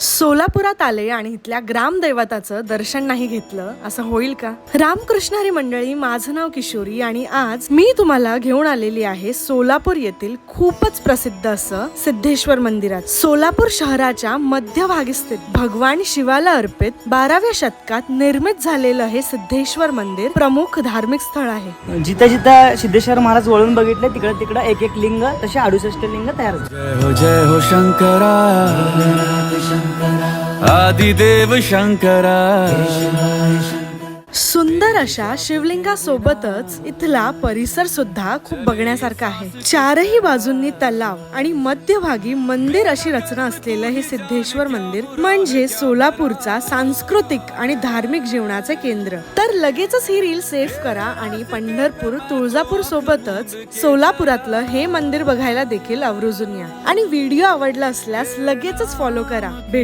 सोलापुरात आले आणि इथल्या ग्रामदैवताचं दर्शन नाही घेतलं असं होईल का? रामकृष्णारी मंडळी माझं नाव किशोरी आणि आज मी तुम्हाला घेऊन आलेली आहे सोलापूर येथील खूपच प्रसिद्ध असं सिद्धेश्वर मंदिरात. सोलापूर शहराच्या मध्यभागी स्थित भगवान शिवाला अर्पित बाराव्या शतकात निर्मित झालेलं हे सिद्धेश्वर मंदिर प्रमुख धार्मिक स्थळ आहे. जिथं जिथं सिद्धेश्वर महाराज वळून बघितले तिकडं तिकडं एक एक लिंग तसे अडुसष्ट लिंग तयार झाले. जय हो जय हो शंकरा. आदिदेव शंकरा. सुंदर अशा शिवलिंगासोबतच इथला परिसर सुद्धा खूप बघण्यासारखा आहे. चारही बाजूंनी तलाव आणि मध्यभागी मंदिर अशी रचना असलेलं हे सिद्धेश्वर मंदिर म्हणजे सोलापूरचा सांस्कृतिक आणि धार्मिक जीवनाचे केंद्र. तर लगेचच ही रील सेव्ह करा आणि पंढरपूर तुळजापूर सोबतच सोलापुरातलं हे मंदिर बघायला देखील आवर्जून या. आणि व्हिडिओ आवडला असल्यास लगेचच फॉलो करा.